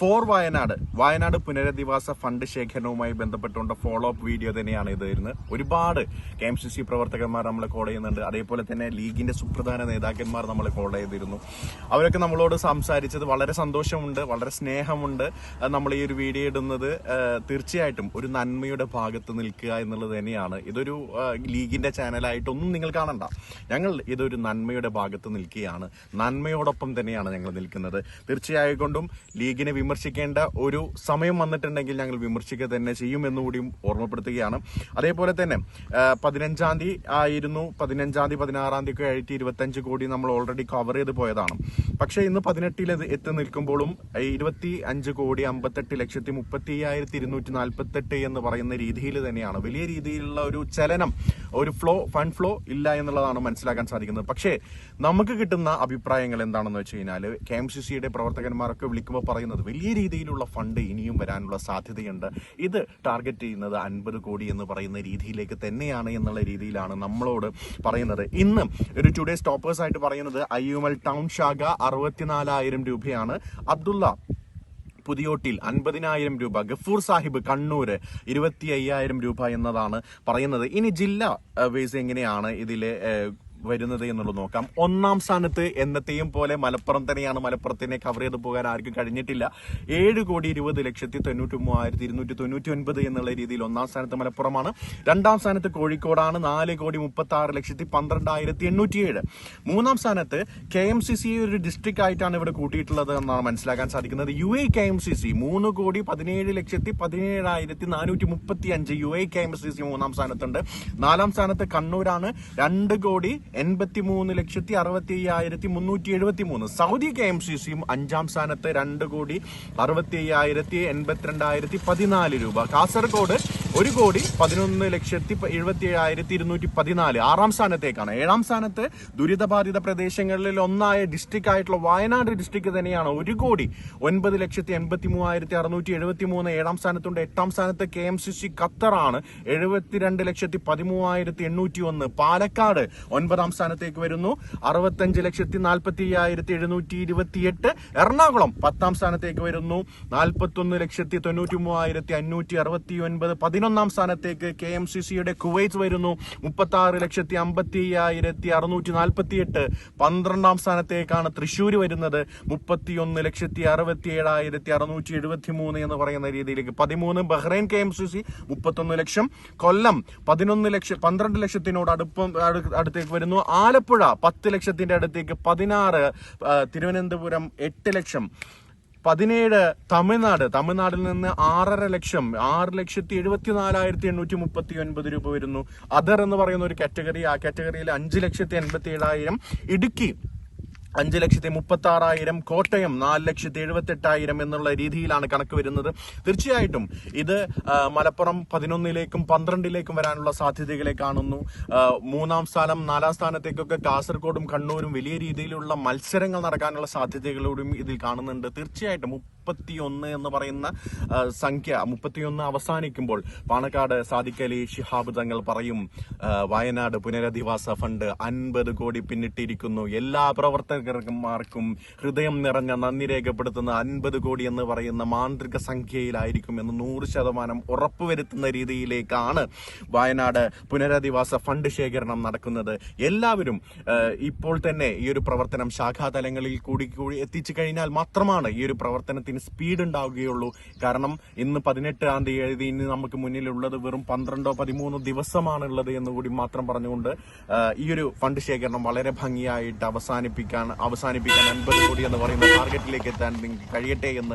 Four Wayanad. Wayanad പുനരധിവാസ fund ശേഖരണവുമായി ബന്ധപ്പെട്ടുകൊണ്ട് follow up video തന്നെയാണ് ഇത് വരുന്നത്. ഒരുപാട് കെ എം സി സി പ്രവർത്തകന്മാർ നമ്മളെ കോൾ ചെയ്യുന്നുണ്ട്. അതേപോലെ തന്നെ ലീഗിന്റെ സുപ്രധാന നേതാക്കന്മാർ നമ്മളെ കോൾ ചെയ്തിരുന്നു. അവരൊക്കെ നമ്മളോട് സംസാരിച്ചത് വളരെ സന്തോഷമുണ്ട് വളരെ സ്നേഹമുണ്ട്. നമ്മൾ ഈ ഒരു വീഡിയോ ഇടുന്നത് തീർച്ചയായിട്ടും ഒരു നന്മയുടെ ഭാഗത്ത് നിൽക്കുക എന്നുള്ളത് തന്നെയാണ്. ഇതൊരു ലീഗിന്റെ ചാനലായിട്ടൊന്നും നിങ്ങൾ കാണണ്ട. ഞങ്ങൾ ഇതൊരു നന്മയുടെ ഭാഗത്ത് നിൽക്കുകയാണ്. നന്മയോടൊപ്പം തന്നെയാണ് ഞങ്ങൾ നിൽക്കുന്നത്. തീർച്ചയായും ലീഗിനെ ലീഗിനെ വിമർശിക്കേണ്ട ഒരു സമയം വന്നിട്ടുണ്ടെങ്കിൽ ഞങ്ങൾ വിമർശിക്കുക തന്നെ ചെയ്യും ചെയ്യുമെന്നുകൂടിയും ഓർമ്മപ്പെടുത്തുകയാണ്. അതേപോലെ തന്നെ പതിനഞ്ചാം തീയതി ആയിരുന്നു. പതിനഞ്ചാം തീയതി പതിനാറാം തീയതി ഒക്കെ ആയിട്ട് ഇരുപത്തഞ്ച് കോടി നമ്മൾ ഓൾറെഡി കവർ ചെയ്ത് പോയതാണ്. പക്ഷേ ഇന്ന് പതിനെട്ടിൽ എത്തി നിൽക്കുമ്പോഴും ഇരുപത്തി അഞ്ച് കോടി അമ്പത്തെട്ട് ലക്ഷത്തി മുപ്പത്തി അയ്യായിരത്തി ഇരുന്നൂറ്റി നാൽപ്പത്തെട്ട് എന്ന് പറയുന്ന രീതിയിൽ തന്നെയാണ്. വലിയ രീതിയിലുള്ള ഒരു ചലനം ഒരു ഫ്ലോ ഫണ്ട് ഫ്ലോ ഇല്ല എന്നുള്ളതാണ് മനസ്സിലാക്കാൻ സാധിക്കുന്നത്. പക്ഷേ നമുക്ക് കിട്ടുന്ന അഭിപ്രായങ്ങൾ എന്താണെന്ന് വെച്ച് കഴിഞ്ഞാൽ കെ എം സി സിയുടെ പ്രവർത്തകന്മാരൊക്കെ വിളിക്കുമ്പോൾ പറയുന്നത് വലിയ രീതിയിലുള്ള ഫണ്ട് ഇനിയും വരാനുള്ള സാധ്യതയുണ്ട്. ഇത് ടാർഗറ്റ് ചെയ്യുന്നത് അൻപത് കോടി എന്ന് പറയുന്ന രീതിയിലേക്ക് തന്നെയാണ് എന്നുള്ള രീതിയിലാണ് നമ്മളോട് പറയുന്നത്. ഇന്ന് ഒരു ടുഡേ സ്റ്റോപ്പേഴ്സ് ആയിട്ട് പറയുന്നത് ഐ യു എൽ ടൗൺ ശാഖ അറുപത്തിനാലായിരം രൂപയാണ്. അബ്ദുള്ള പുതിയോട്ടിൽ അൻപതിനായിരം രൂപ ഗഫൂർ സാഹിബ് കണ്ണൂർ ഇരുപത്തി അയ്യായിരം രൂപ എന്നതാണ് പറയുന്നത്. ഇനി ജില്ല വേസ് എങ്ങനെയാണ് ഇതിലെ വരുന്നത് എന്നുള്ളത് നോക്കാം. ഒന്നാം സ്ഥാനത്ത് എന്നത്തെയും പോലെ മലപ്പുറം തന്നെയാണ് മലപ്പുറത്തിനെ കവർ ചെയ്ത് പോകാൻ ആർക്കും കഴിഞ്ഞിട്ടില്ല. ഏഴ് കോടി ഇരുപത് ലക്ഷത്തി തൊണ്ണൂറ്റി മൂവായിരത്തി ഇരുന്നൂറ്റി തൊണ്ണൂറ്റി ഒൻപത് എന്നുള്ള രീതിയിൽ ഒന്നാം സ്ഥാനത്ത് മലപ്പുറമാണ്. രണ്ടാം സ്ഥാനത്ത് കോഴിക്കോടാണ് നാല് കോടി മുപ്പത്തി ആറ് ലക്ഷത്തി പന്ത്രണ്ടായിരത്തി എണ്ണൂറ്റി ഏഴ് മൂന്നാം സ്ഥാനത്ത് കെ എം സി സി ഒരു ഡിസ്ട്രിക്ട് ആയിട്ടാണ് ഇവിടെ കൂട്ടിയിട്ടുള്ളത് എന്നാണ് മനസ്സിലാക്കാൻ സാധിക്കുന്നത്. U A K M C C മൂന്ന് കോടി പതിനേഴ് ലക്ഷത്തി പതിനേഴായിരത്തി നാനൂറ്റി മുപ്പത്തി അഞ്ച് U A K M C C മൂന്നാം സ്ഥാനത്തുണ്ട്. നാലാം സ്ഥാനത്ത് കണ്ണൂരാണ് രണ്ട് കോടി എൺപത്തി മൂന്ന് ലക്ഷത്തി അറുപത്തി അയ്യായിരത്തി മുന്നൂറ്റി എഴുപത്തി മൂന്ന് സൗദി കെ എം സി സിയും അഞ്ചാം സ്ഥാനത്ത് രണ്ട് കോടി അറുപത്തി അയ്യായിരത്തി എൺപത്തിരണ്ടായിരത്തി പതിനാല് രൂപ. കാസർഗോഡ് ഒരു കോടി പതിനൊന്ന് ലക്ഷത്തി എഴുപത്തി ഏഴായിരത്തി ഇരുന്നൂറ്റി പതിനാല് ആറാം സ്ഥാനത്തേക്കാണ്. ഏഴാം സ്ഥാനത്ത് ദുരിതബാധിത പ്രദേശങ്ങളിൽ ഒന്നായ ഡിസ്ട്രിക്ട് ആയിട്ടുള്ള വയനാട് ഡിസ്ട്രിക്ട് തന്നെയാണ്. ഒരു കോടി ഒൻപത് ലക്ഷത്തി എൺപത്തി മൂവായിരത്തി അറുന്നൂറ്റി എഴുപത്തി മൂന്ന് ഏഴാം സ്ഥാനത്തുണ്ട്. എട്ടാം സ്ഥാനത്ത് കെ എം സി സി ഖത്തറാണ് എഴുപത്തിരണ്ട് ലക്ഷത്തി പതിമൂവായിരത്തി എണ്ണൂറ്റി ഒന്ന് പാലക്കാട് ഒൻപതാം സ്ഥാനത്തേക്ക് വരുന്നു. അറുപത്തഞ്ച് ലക്ഷത്തി നാൽപ്പത്തി അയ്യായിരത്തി എഴുന്നൂറ്റി ഇരുപത്തിയെട്ട്. എറണാകുളം പത്താം സ്ഥാനത്തേക്ക് വരുന്നു. നാൽപ്പത്തൊന്ന് ലക്ഷത്തി തൊണ്ണൂറ്റി മൂവായിരത്തി അഞ്ഞൂറ്റി അറുപത്തി ഒൻപത് പതിനൊന്നാം സ്ഥാനത്തേക്ക് കെ എം സി സിയുടെ കുവൈറ്റ് വരുന്നു. മുപ്പത്തി ആറ് ലക്ഷത്തി അമ്പത്തി അയ്യായിരത്തി അറുന്നൂറ്റി നാൽപ്പത്തി എട്ട് പന്ത്രണ്ടാം സ്ഥാനത്തേക്കാണ് തൃശ്ശൂർ വരുന്നത്. മുപ്പത്തി ഒന്ന് ലക്ഷത്തി അറുപത്തി ഏഴായിരത്തി അറുന്നൂറ്റി എഴുപത്തി മൂന്ന് എന്ന് പറയുന്ന രീതിയിലേക്ക്. പതിമൂന്ന് Bahrain K M C C മുപ്പത്തൊന്ന് ലക്ഷം. കൊല്ലം പതിനൊന്ന് ലക്ഷം പന്ത്രണ്ട് ലക്ഷത്തിനോട് അടുപ്പം അടുത്തേക്ക് വരുന്നു. ആലപ്പുഴ പത്ത് ലക്ഷത്തിന്റെ അടുത്തേക്ക് പതിനാറ് തിരുവനന്തപുരം എട്ട് ലക്ഷം. പതിനേഴ് തമിഴ്നാട് തമിഴ്നാട്ടിൽ നിന്ന് ആറര ലക്ഷം ആറ് ലക്ഷത്തി എഴുപത്തി നാലായിരത്തി എണ്ണൂറ്റി മുപ്പത്തി ഒൻപത് രൂപ വരുന്നു. അതർ എന്ന് പറയുന്ന ഒരു കാറ്റഗറി ആ കാറ്റഗറിയിൽ അഞ്ച് ലക്ഷത്തി എൺപത്തി ഏഴായിരം ഇടുക്കി അഞ്ച് ലക്ഷത്തി മുപ്പത്തി ആറായിരം കോട്ടയം നാല് ലക്ഷത്തി എഴുപത്തി എട്ടായിരം എന്നുള്ള രീതിയിലാണ് കണക്ക് വരുന്നത്. തീർച്ചയായിട്ടും ഇത് മലപ്പുറം പതിനൊന്നിലേക്കും പന്ത്രണ്ടിലേക്കും വരാനുള്ള സാധ്യതകളെ കാണുന്നു. മൂന്നാം സ്ഥാനം നാലാം സ്ഥാനത്തേക്കൊക്കെ കാസർഗോഡും കണ്ണൂരും വലിയ രീതിയിലുള്ള മത്സരങ്ങൾ നടക്കാനുള്ള സാധ്യതകളോടും ഇതിൽ കാണുന്നുണ്ട്. തീർച്ചയായിട്ടും മുപ്പത്തിയൊന്ന് എന്ന് പറയുന്ന സംഖ്യ മുപ്പത്തിയൊന്ന് അവസാനിക്കുമ്പോൾ പാണക്കാട് സാദിഖലി ഷിഹാബ് തങ്ങൾ പറയും വയനാട് പുനരധിവാസ ഫണ്ട് അൻപത് കോടി പിന്നിട്ടിരിക്കുന്നു. എല്ലാ പ്രവർത്തകർമാർക്കും ഹൃദയം നിറഞ്ഞ നന്ദി രേഖപ്പെടുത്തുന്ന അൻപത് കോടി എന്ന് പറയുന്ന മാന്ത്രിക സംഖ്യയിലായിരിക്കും എന്ന് നൂറ് ശതമാനം ഉറപ്പുവരുത്തുന്ന രീതിയിലേക്കാണ് വയനാട് പുനരധിവാസ ഫണ്ട് ശേഖരണം നടക്കുന്നത്. എല്ലാവരും ഇപ്പോൾ തന്നെ ഈ ഒരു പ്രവർത്തനം ശാഖാതലങ്ങളിൽ കൂടി കൂടി എത്തിച്ചു കഴിഞ്ഞാൽ മാത്രമാണ് ഈ ഒരു പ്രവർത്തനത്തിന് സ്പീഡ് ഉണ്ടാവുകയുള്ളൂ. കാരണം ഇന്ന് പതിനെട്ടാം തീയതി ഇനി നമുക്ക് മുന്നിലുള്ളത് വെറും പന്ത്രണ്ടോ പതിമൂന്നോ ദിവസമാണുള്ളത് എന്ന് കൂടി മാത്രം പറഞ്ഞുകൊണ്ട് ഈ ഒരു ഫണ്ട് ശേഖരണം വളരെ ഭംഗിയായിട്ട് അവസാനിപ്പിക്കാൻ അവസാനിപ്പിക്കാൻ അൻപത് കോടി എന്ന് പറയുന്ന ടാർഗറ്റിലേക്ക് എത്താൻ നിങ്ങൾക്ക് കഴിയട്ടെ എന്ന്